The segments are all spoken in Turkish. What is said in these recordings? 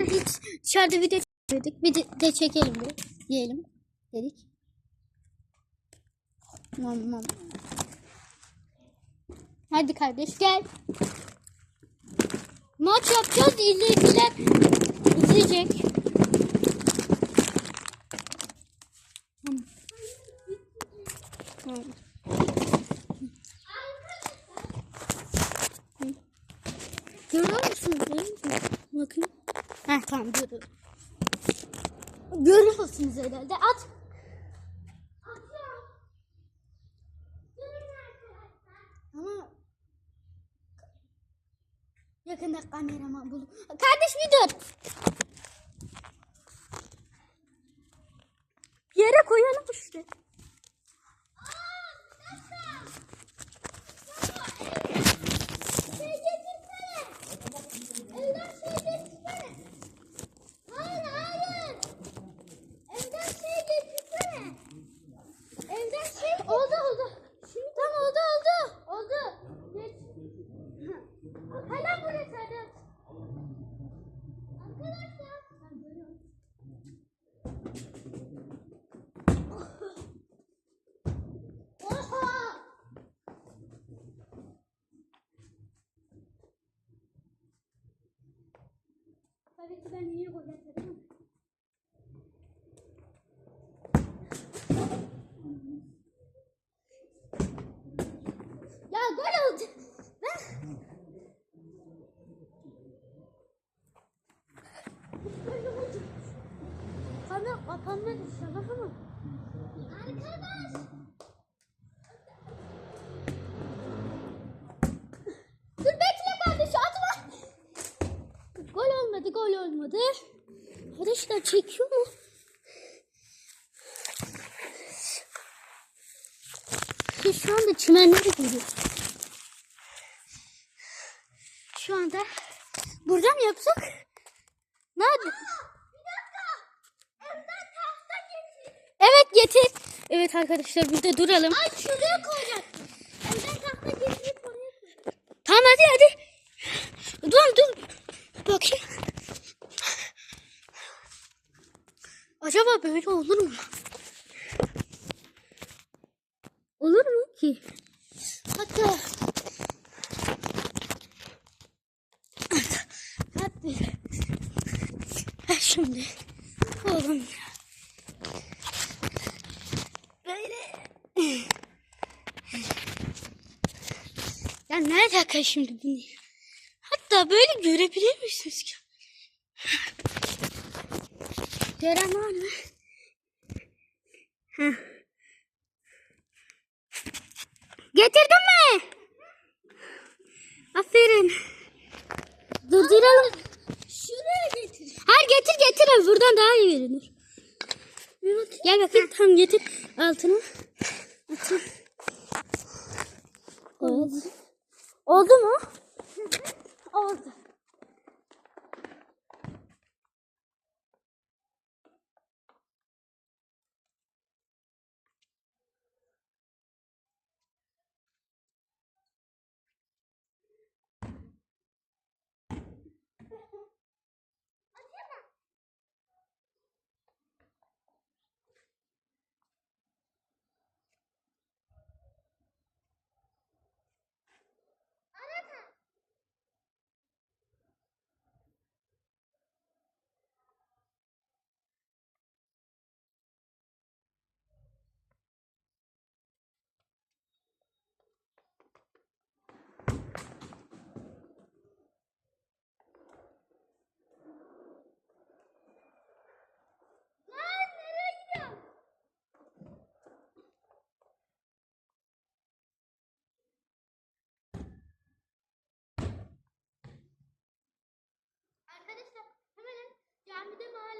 aralar hiç dışarıda video çekmedik. Bir de, de çekelim de diyelim dedik. Mam mam. Hadi kardeş gel. Maç yapacağız. İzleyiciler izleyecek. Görüyor musunuz? Bakın. Heh tamam görüyorum. Görüyorsunuz herhalde. At. Ama yakında kameraman bul. Kardeş bir dur. Yere koyalım işte. Şey getirsene. Evden şey getirsene. Hayır hayır. Evden şey getirsene. Evden şey oldu oldu. Şimdi tam oldu oldu. Oldu. Geç. Hala buraya Sedat. Arkadaşlar. Ben görüyorum. Oha! Ki ben niye gol? Ya gol oldu. Ben... Gol oldu. Kamera kapanma inşallah. Çekiyor mu? Biz şu anda çimenleri görüyoruz. Şu anda burada mı yapsak? Nerede? Evet getir. Evet arkadaşlar burada duralım. Ay şuraya koyacaktım. Evden tahta getirip oraya koy. Tamam hadi hadi. Dur dur. Bakayım. Acaba böyle olur mu? Olur mu ki? Hatta hadi. Ha şimdi. Oğlum. Böyle. Ya ne alaka şimdi bunu? Hatta böyle görebilir misiniz ki? Gören var mı? Heh. Getirdin mi? Aferin. Durduralım. Şuraya getir. Hayır getir getir. Buradan daha iyi bakayım. Gel bakayım tam getir altına. Atın. Evet. Oldu mu? Oldu.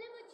Hollywood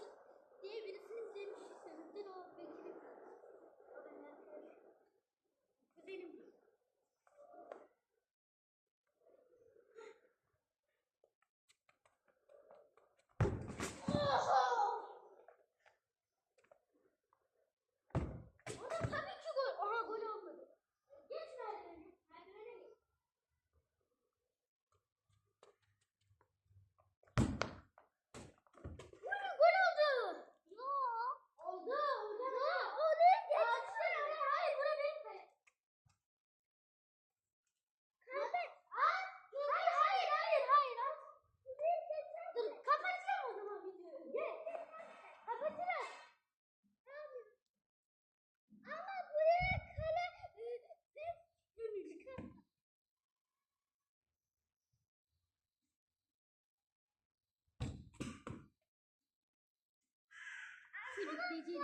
beceriksiz ya.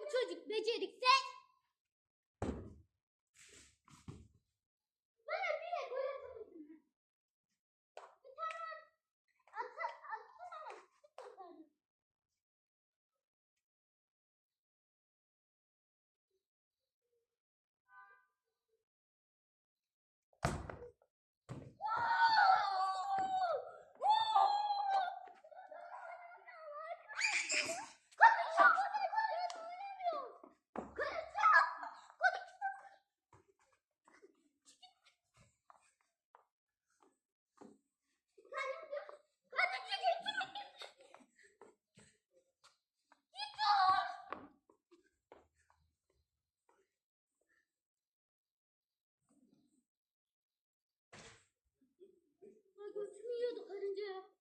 Bu çocuk beceriksiz. messenger